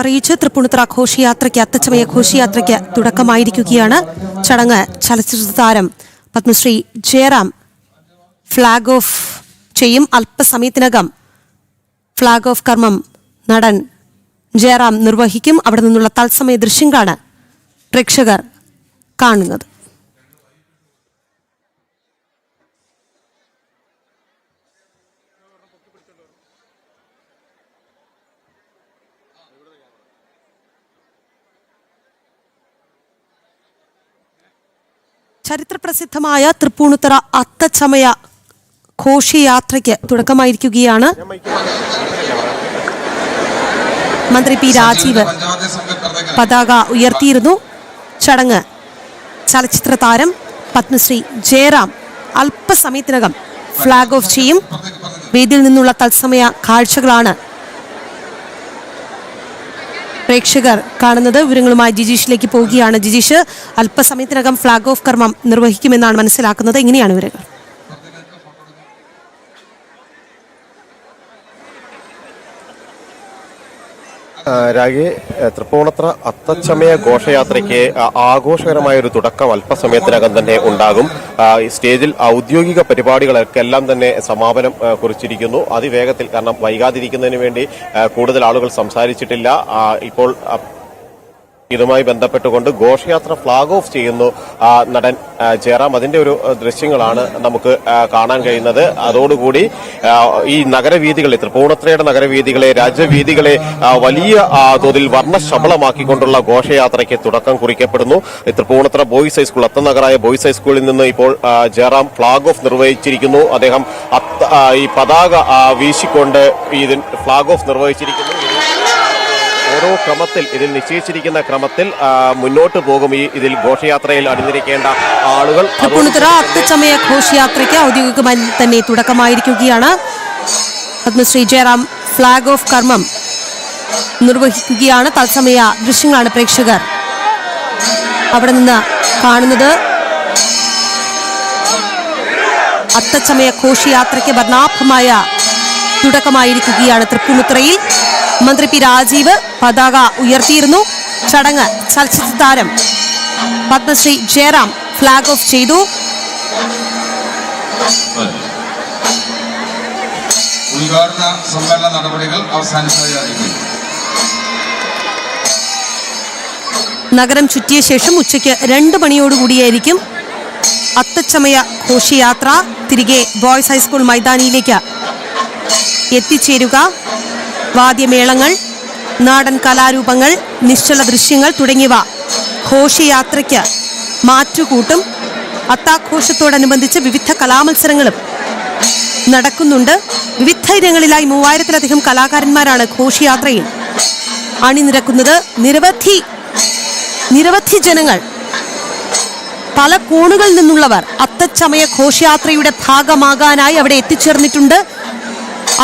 അറിയിച്ച് തൃപ്പൂണിത്തുറ ഘോഷയാത്രയ്ക്ക് അത്തച്ചമയ ഘോഷയാത്രയ്ക്ക് തുടക്കമായിരിക്കുകയാണ് ചടങ്ങ് ചലച്ചിത്ര താരം പത്മശ്രീ ജയറാം. ഫ്ലാഗ് ഓഫ് ചെയ്യും. അല്പസമയത്തിനകം ഫ്ലാഗ് ഓഫ് കർമ്മം നടൻ ജയറാം നിർവഹിക്കും. അവിടെ നിന്നുള്ള തത്സമയ ദൃശ്യങ്ങളാണ് പ്രേക്ഷകർ കാണുന്നത്. ചരിത്രപ്രസിദ്ധമായ തൃപ്പൂണിത്തറ അത്തച്ചമയ ഘോഷയാത്രയ്ക്ക് തുടക്കമായിരിക്കുകയാണ്. മന്ത്രി പി രാജീവ് പതാക ഉയർത്തിയിരുന്നു. ചടങ്ങ് ചലച്ചിത്ര താരം പത്മശ്രീ ജയറാം അല്പസമയത്തിനകം ഫ്ലാഗ് ഓഫ് ചെയ്യും. വേദിയിൽ നിന്നുള്ള തത്സമയ കാഴ്ചകളാണ് പ്രേക്ഷകർ കാണുന്നത്. വിവരങ്ങളുമായി ജിജീഷിലേക്ക് പോവുകയാണ് ജിജീഷ്. അല്പസമയത്തിനകം ഫ്ളാഗ് ഓഫ് കർമ്മം നിർവഹിക്കുമെന്നാണ് മനസ്സിലാക്കുന്നത്. എങ്ങനെയാണ് വിവരങ്ങൾ. രാഗി തൃപ്പൂണത്ര അത്തച്ചമയ ഘോഷയാത്രയ്ക്ക് ആഘോഷകരമായ ഒരു തുടക്കം അല്പസമയത്തിനകം തന്നെ ഉണ്ടാകും. സ്റ്റേജിൽ ഔദ്യോഗിക പരിപാടികളൊക്കെല്ലാം തന്നെ സമാപനം കുറിച്ചിരിക്കുന്നു. അതിവേഗത്തിൽ കാരണം വൈകാതിരിക്കുന്നതിന് വേണ്ടി കൂടുതൽ ആളുകൾ സംസാരിച്ചിട്ടില്ല. ഇപ്പോൾ ഇതുമായി ബന്ധപ്പെട്ടുകൊണ്ട് ഘോഷയാത്ര ഫ്ളാഗ് ഓഫ് ചെയ്യുന്നു നടൻ ജയറാം. അതിന്റെ ഒരു ദൃശ്യങ്ങളാണ് നമുക്ക് കാണാൻ കഴിയുന്നത്. അതോടുകൂടി ഈ നഗരവീഥികളെ തൃപ്പൂണിത്തുറയുടെ നഗരവീഥികളെ രാജ്യവീഥികളെ വലിയ തോതിൽ വർണശബളമാക്കിക്കൊണ്ടുള്ള ഘോഷയാത്രയ്ക്ക് തുടക്കം കുറിക്കപ്പെടുന്നു. തൃപ്പൂണിത്തുറ ബോയ്സ് ഹൈസ്കൂൾ അത്തനഗറായ ബോയ്സ് ഹൈസ്കൂളിൽ നിന്ന് ഇപ്പോൾ ജയറാം ഫ്ളാഗ് ഓഫ് നിർവഹിച്ചിരിക്കുന്നു. അദ്ദേഹം ഈ പതാക വീശിക്കൊണ്ട് ഈ ഫ്ളാഗ് ഓഫ് നിർവഹിച്ചിരിക്കുന്നു. ഓരോ ക്രമത്തിൽ ഇതിൽ നിശ്ചയിച്ചിരിക്കുന്ന ക്രമത്തിൽ മുന്നോട്ട് പോകും ഈ ഇതിൽ ഘോഷയാത്രയിൽ അണിനിരിക്കേണ്ട ആളുകൾ. തൃപ്പൂണിത്തുറ അത്തച്ചമയ ഘോഷയാത്രയ്ക്ക് ഔദ്യോഗികമായി തന്നെ തുടക്കമായിരിക്കുകയാണ്. പത്മശ്രീ ജയറാം ഫ്ലാഗ് ഓഫ് കർമ്മം നിർവഹിക്കുകയാണ്. തത്സമയ ദൃശ്യങ്ങളാണ് പ്രേക്ഷകർ അവിടെ നിന്ന് കാണുന്നത്. അത്തച്ചമയ ഘോഷയാത്രയ്ക്ക് വർണാഭമായ തുടക്കമായിരിക്കുകയാണ് തൃപ്പൂണിത്തുറയിൽ. മന്ത്രി പി രാജീവ് പതാക ഉയർത്തിയിരുന്നു. ചടങ്ങ് ചലച്ചിത്ര താരം പത്മശ്രീ ജയറാം ഫ്ലാഗ് ഓഫ് ചെയ്തു. ഉദ്ഘാടന സമ്മേളന നടപടികൾ അവസാനിച്ചതായി നഗരം ചുറ്റിയ ശേഷം ഉച്ചയ്ക്ക് രണ്ട് മണിയോടുകൂടിയായിരിക്കും അത്തച്ചമയ ഘോഷയാത്ര. തിരികെ ബോയ്സ് ഹൈസ്കൂൾ മൈതാനിയിലേക്ക് എത്തിച്ചേരുക. വാദ്യമേളങ്ങൾ നാടൻ കലാരൂപങ്ങൾ നിശ്ചല ദൃശ്യങ്ങൾ തുടങ്ങിയവ ഘോഷയാത്രയ്ക്ക് മാറ്റുകൂട്ടും. അത്താഘോഷത്തോടനുബന്ധിച്ച് വിവിധ കലാമത്സരങ്ങളും നടക്കുന്നുണ്ട്. വിവിധ ഇനങ്ങളിലായി മൂവായിരത്തിലധികം കലാകാരന്മാരാണ് ഘോഷയാത്രയിൽ അണിനിരക്കുന്നത്. നിരവധി നിരവധി ജനങ്ങൾ പല കോണുകളിൽ നിന്നുള്ളവർ അത്തച്ചമയ ഘോഷയാത്രയുടെ ഭാഗമാകാനായി അവിടെ എത്തിച്ചേർന്നിട്ടുണ്ട്.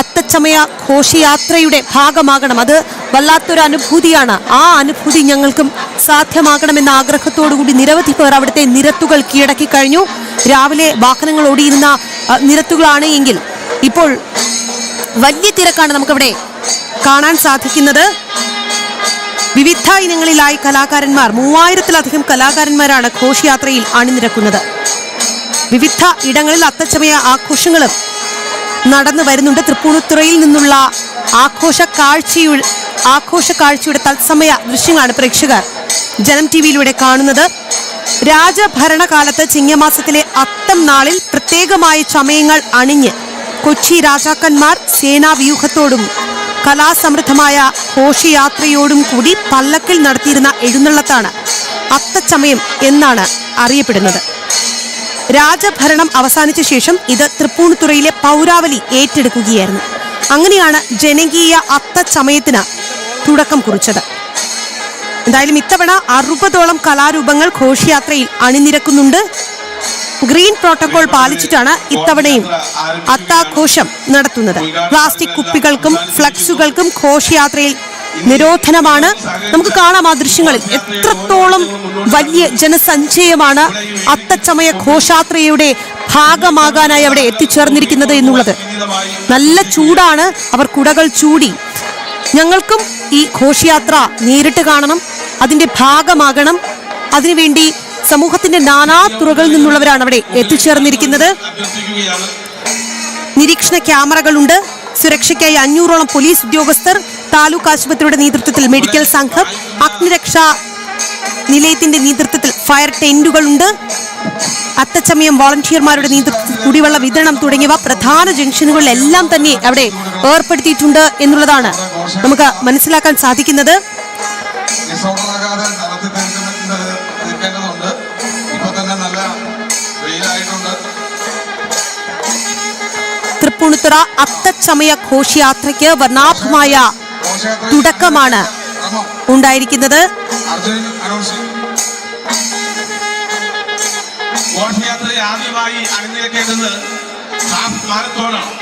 അത്തച്ചമയ ഘോഷയാത്രയുടെ ഭാഗമാകണം. അത് വല്ലാത്തൊരു അനുഭൂതിയാണ് ആ അനുഭൂതി ഞങ്ങൾക്കും സാധ്യമാകണമെന്ന ആഗ്രഹത്തോടുകൂടി നിരവധി പേർ അവിടുത്തെ നിരത്തുകൾ കീഴടക്കി കഴിഞ്ഞു. രാവിലെ വാഹനങ്ങൾ ഓടിയിരുന്ന നിരത്തുകളാണ് എങ്കിൽ ഇപ്പോൾ വലിയ തിരക്കാണ് നമുക്കവിടെ കാണാൻ സാധിക്കുന്നത്. വിവിധ ഇനങ്ങളിലായി കലാകാരന്മാർ മൂവായിരത്തിലധികം കലാകാരന്മാരാണ് ഘോഷയാത്രയിൽ അണിനിരക്കുന്നത്. വിവിധ ഇടങ്ങളിൽ അത്തച്ചമയ ആഘോഷങ്ങളും നടന്നു വരുന്നുണ്ട്. തൃപ്പൂണിത്തുറയിൽ നിന്നുള്ള ആഘോഷ കാഴ്ചയുടെ ആഘോഷ കാഴ്ചയുടെ തത്സമയ ദൃശ്യങ്ങളാണ് പ്രേക്ഷകർ ജനം ടി വിയിലൂടെ കാണുന്നത്. രാജഭരണകാലത്ത് ചിങ്ങമാസത്തിലെ അത്തം നാളിൽ പ്രത്യേകമായ ചമയങ്ങൾ അണിഞ്ഞ് കൊച്ചി രാജാക്കന്മാർ സേനാവ്യൂഹത്തോടും കലാസമൃദ്ധമായ ഘോഷയാത്രയോടും കൂടി പല്ലക്കിൽ നടത്തിയിരുന്ന എഴുന്നള്ളത്താണ് അത്തച്ചമയം എന്നാണ് അറിയപ്പെടുന്നത്. രാജഭരണം അവസാനിച്ച ശേഷം ഇത് തൃപ്പൂണിത്തുറയിലെ പൗരാവലി ഏറ്റെടുക്കുകയായിരുന്നു. അങ്ങനെയാണ് ജനകീയ അത്തച്ചമയത്തിന് തുടക്കം കുറിച്ചത്. എന്തായാലും ഇത്തവണ അറുപതോളം കലാരൂപങ്ങൾ ഘോഷയാത്രയിൽ അണിനിരക്കുന്നുണ്ട്. ഗ്രീൻ പ്രോട്ടോകോൾ പാലിച്ചിട്ടാണ് ഇത്തവണയും അത്താഘോഷം നടത്തുന്നത്. പ്ലാസ്റ്റിക് കുപ്പികൾക്കും ഫ്ലക്സുകൾക്കും ഘോഷയാത്രയിൽ നിരോധനമാണ്. നമുക്ക് കാണാം ആ ദൃശ്യങ്ങളിൽ എത്രത്തോളം വലിയ ജനസഞ്ചയമാണ് അത്തച്ചമയ ഘോഷാത്രയുടെ ഭാഗമാകാനായി അവിടെ എത്തിച്ചേർന്നിരിക്കുന്നത് എന്നുള്ളത്. നല്ല ചൂടാണ്. അവർ കുടകൾ ചൂടി. ഞങ്ങൾക്കും ഈ ഘോഷയാത്ര നേരിട്ട് കാണണം അതിന്റെ ഭാഗമാകണം. അതിനുവേണ്ടി സമൂഹത്തിന്റെ നാനാ തുറകളിൽ നിന്നുള്ളവരാണ് അവിടെ എത്തിച്ചേർന്നിരിക്കുന്നത്. നിരീക്ഷണ ക്യാമറകളുണ്ട്. സുരക്ഷയ്ക്കായി അഞ്ഞൂറോളം പോലീസ് ഉദ്യോഗസ്ഥർ താലൂക്ക് ആശുപത്രിയുടെ നേതൃത്വത്തിൽ മെഡിക്കൽ സംഘം അഗ്നിരക്ഷാ നിലയത്തിന്റെ നേതൃത്വത്തിൽ ഫയർ ടെന്റുകളുണ്ട്. അത്തച്ചമയം വോളണ്ടിയർമാരുടെ നേതൃത്വത്തിൽ കുടിവെള്ള വിതരണം തുടങ്ങിയവ പ്രധാന ജംഗ്ഷനുകളിലെല്ലാം തന്നെ അവിടെ ഏർപ്പെടുത്തിയിട്ടുണ്ട് എന്നുള്ളതാണ് നമുക്ക് മനസ്സിലാക്കാൻ സാധിക്കുന്നത്. തൃപ്പൂണിത്തുറ അത്തച്ചമയ ഘോഷയാത്രയ്ക്ക് വർണാഭമായ തുടക്കമാണ് ഉണ്ടായിരിക്കുന്നത്. അർജുൻ അനൗൺസ്. ചെയ്യും. ഘോഷയാത്രയെ ആദ്യമായി അണിനിരക്കേണ്ടത് ഹാഫ് മാരത്തോണാണ്.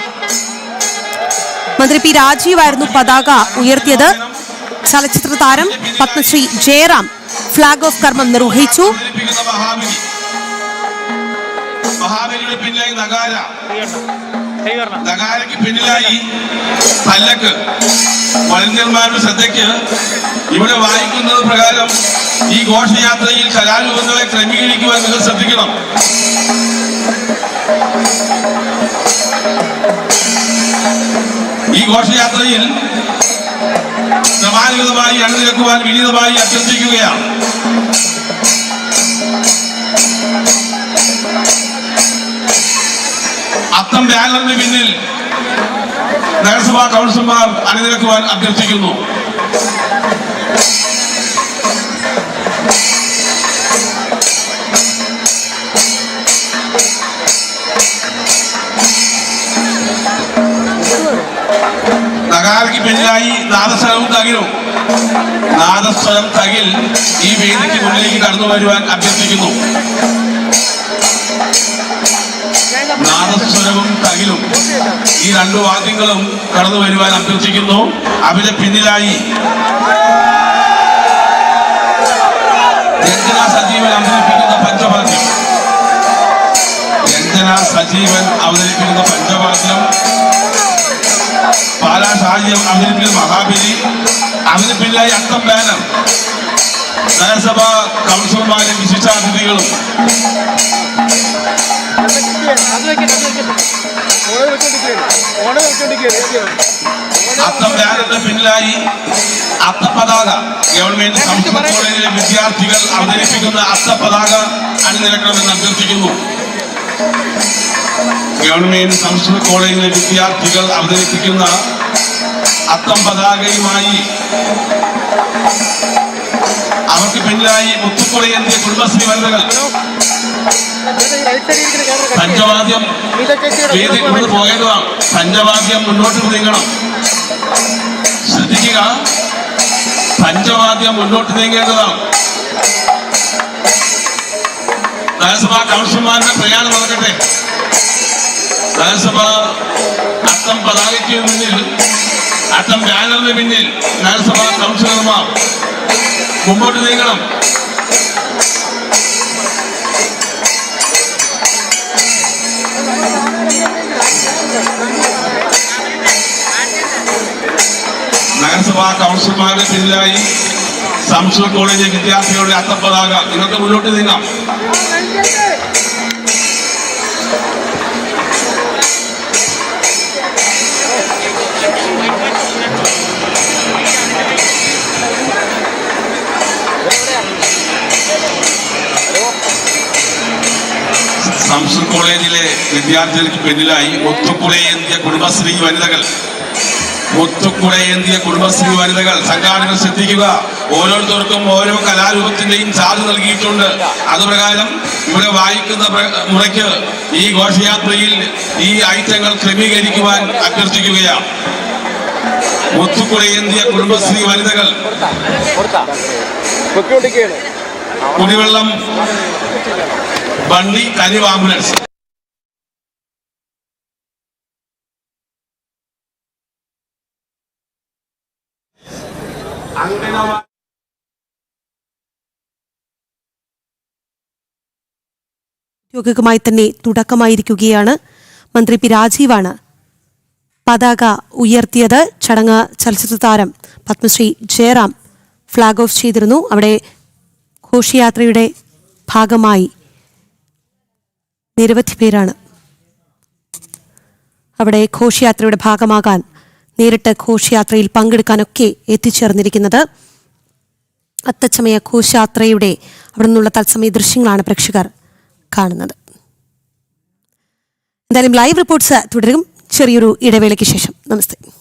മന്ത്രി പി രാജീവായിരുന്നു പതാക ഉയർത്തിയത്. ചലച്ചിത്ര താരം പത്മശ്രീ ജയറാം ഫ്ളാഗ് ഓഫ് കർമ്മം നിർവഹിച്ചു. മഹാബലിയുടെ പിന്നിലായി നഗാര. നഗാരയ്ക്ക് പിന്നിലായി പല്ലക്ക്. വലന്യന്മാരുടെ ശ്രദ്ധയ്ക്ക് ഇവിടെ വായിക്കുന്നത് പ്രകാരം ഈ ഘോഷയാത്രയിൽ കലാരൂപങ്ങളെ ക്രമീകരിക്കുവാൻ നിങ്ങൾ ശ്രദ്ധിക്കണം. ഈ ഘോഷയാത്രയിൽ ക്രമാനുഗതമായി അണിനിരക്കുവാൻ വിനീതമായി അഭ്യർത്ഥിക്കുകയാണ്. അത്തം ബാനറിന് പിന്നിൽ നഗരസഭാ കൗൺസിലർമാർ അണിനിരക്കുവാൻ അഭ്യർത്ഥിക്കുന്നു. നഗാരയ്ക്ക് പിന്നിലായി നാദസ്വരവും തകിലും. നാദസ്വരം തകിൽ ഈ വേദിക്ക് മുന്നിലേക്ക് കടന്നു വരുവാൻ അഭ്യർത്ഥിക്കുന്നു. നാദസ്വരവും തകിലും. ഈ രണ്ടു വാക്യങ്ങളും കടന്നു വരുവാൻ അഭ്യർത്ഥിക്കുന്നു. അവരെ പിന്നിലായി രഞ്ജന സജീവൻ അവതരിപ്പിക്കുന്ന പഞ്ചവാദ്യം. രഞ്ജന സജീവൻ അവതരിപ്പിക്കുന്ന പഞ്ചവാദ്യം. പാലാസാഹ്യം അവതരിപ്പിക്കുന്ന മഹാബലി. അതിന് പിന്നിലായി അത്തം ബാനർ. നഗരസഭാ കൗൺസിലർമാരും വിശിഷ്ടാതിഥികളും അത്തം പിന്നിലായി അത്തപതാക ഗവൺമെന്റ് സംസ്കൃത കോളേജിലെ വിദ്യാർത്ഥികൾ അവതരിപ്പിക്കുന്ന അത്തപതാക അണിനിരക്കണമെന്ന് അഭ്യർത്ഥിക്കുന്നു. ഗവൺമെന്റ് സംസ്കൃത കോളേജിലെ വിദ്യാർത്ഥികൾ അവതരിപ്പിക്കുന്ന അത്തം പതാകയുമായി അവർക്ക് പിന്നിലായി മുത്തുക്കുളയേന്തിയ കുടുംബശ്രീ വനിതകൾ. പഞ്ചവാദ്യം വേദി കൊണ്ട് പോകേണ്ടതാണ് പഞ്ചവാദ്യം മുന്നോട്ട് നീങ്ങണം. ശ്രദ്ധിക്കുക. പഞ്ചവാദ്യം മുന്നോട്ട് നീങ്ങേണ്ടതാണ്. നഗരസഭാ കൗൺസിലർമാരുടെ പ്രയാണം നടക്കട്ടെ നഗരസഭ അത്തം പതാകയ്ക്ക് മുന്നിൽ അത്തം ബാനറിന് പിന്നിൽ നഗരസഭാ കൗൺസിലർമാർ മുമ്പോട്ട് നീങ്ങണം. നഗരസഭാ കൗൺസിലർമാരുടെ പിന്നിലായി സംസ്കൃത കോളേജ് വിദ്യാർത്ഥികളുടെ അത്തപ്പതാക. ഇതൊക്കെ മുന്നോട്ട് നീങ്ങാം. സംസ്കൃത കോളേജിലെ വിദ്യാർത്ഥികൾക്ക് പിന്നിലായി ഒത്തുകുളയേന്തിയ കുടുംബശ്രീ വനിതകൾ. ഒത്തുകുളയേന്തിയ കുടുംബശ്രീ വനിതകൾ സംഘാടകർ ശ്രദ്ധിക്കുക. ഓരോരുത്തർക്കും ഓരോ കലാരൂപത്തിന്റെയും ചാർജ് നൽകിയിട്ടുണ്ട്. അതുപ്രകാരം ഇവിടെ വായിക്കുന്ന മുറയ്ക്ക് ഈ ഘോഷയാത്രയിൽ ഈ ഐറ്റങ്ങൾ ക്രമീകരിക്കുവാൻ അഭ്യർത്ഥിക്കുകയാണ്. മുത്തുക്കുടയേന്തിയ കുടുംബശ്രീ വനിതകൾ കുടിവെള്ളം വണ്ടി കനിവ് ആംബുലൻസ്. ഔദ്യോഗികമായി തന്നെ തുടക്കമായിരിക്കുകയാണ്. മന്ത്രി പി രാജീവാണ് പതാക ഉയർത്തിയത്. ചടങ്ങ് ചലച്ചിത്ര താരം പത്മശ്രീ ജയറാം ഫ്ളാഗ് ഓഫ് ചെയ്തിരുന്നു. അവിടെ ഘോഷയാത്രയുടെ ഭാഗമായി നിരവധി പേരാണ്. അവിടെ ഘോഷയാത്രയുടെ ഭാഗമാകാൻ നേരിട്ട് ഘോഷയാത്രയിൽ പങ്കെടുക്കാനൊക്കെ എത്തിച്ചേർന്നിരിക്കുന്നത്. അത്തച്ചമയ ഘോഷയാത്രയുടെ അവിടെ നിന്നുള്ള തത്സമയ ദൃശ്യങ്ങളാണ് പ്രേക്ഷകർ. കാണുന്നത്. എന്തായാലും ലൈവ് റിപ്പോർട്ട്സ് തുടരും. ചെറിയൊരു ഇടവേളയ്ക്ക് ശേഷം. നമസ്തേ.